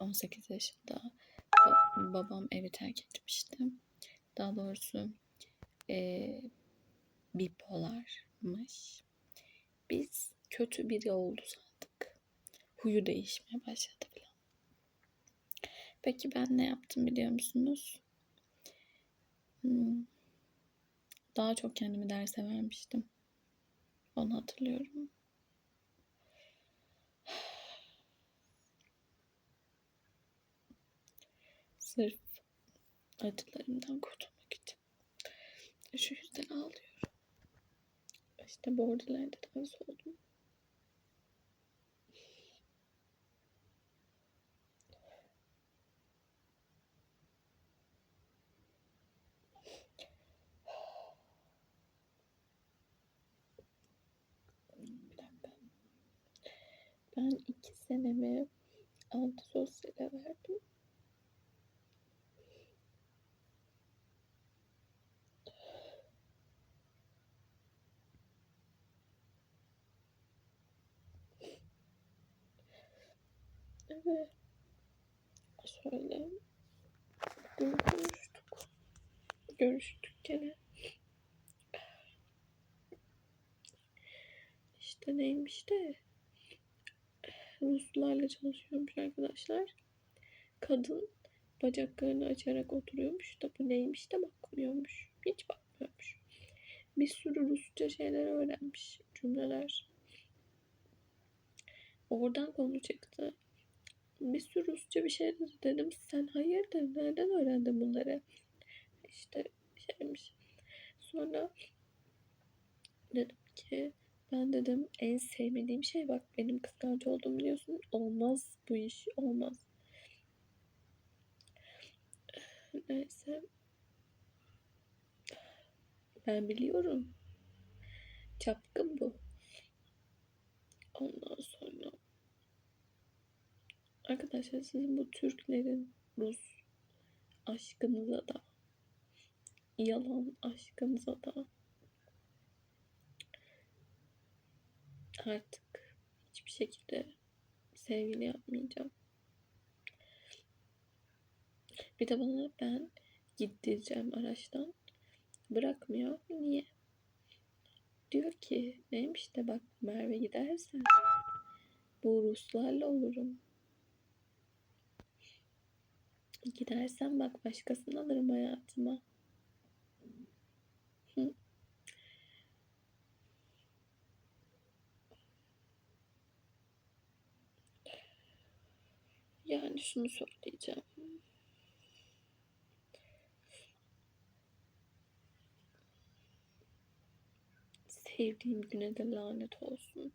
18 yaşında babam evi terk etmişti. Daha doğrusu e, bipolarmış. Biz kötü biri oldu sandık. Huyu değişmeye başladı falan. Peki ben ne yaptım biliyor musunuz? Hmm. Daha çok kendimi derse vermiştim. Onu hatırlıyorum. Sırf acılarımdan kurtulmak için. Şu yüzden ağlıyorum. İşte borderline tedavisi oldum. Ben iki senemi antisosyale verdim. Evet. Şöyle dün konuştuk. Görüştük gene. İşte neymiş de Ruslarla çalışıyormuş arkadaşlar. Kadın bacaklarını açarak oturuyormuş da bu neymiş de bakmıyormuş. Hiç bakmıyormuş. Bir sürü Rusça şeyler öğrenmiş. Cümleler. Oradan konu çıktı. Bir sürü Rusça bir şey dedi. Dedim sen hayırdır nereden öğrendin bunları? İşte şeymiş. Sonra dedim ki ben dedim en sevmediğim şey bak benim kıskanç olduğumu biliyorsun. Olmaz bu iş olmaz. Neyse. Ben biliyorum. Çapkın bu. Ondan arkadaşlar sizin bu Türklerin Rus aşkınıza da yalan aşkınıza da artık hiçbir şekilde sevgili yapmayacağım. Bir de bana ben gittireceğim araçtan. Bırakmıyor. Niye? Diyor ki neymiş de bak Merve gidersen bu Ruslarla olurum. Gidersen bak başkasını alırım hayatıma. Yani şunu söyleyeceğim. Sevdiğim güne de lanet olsun.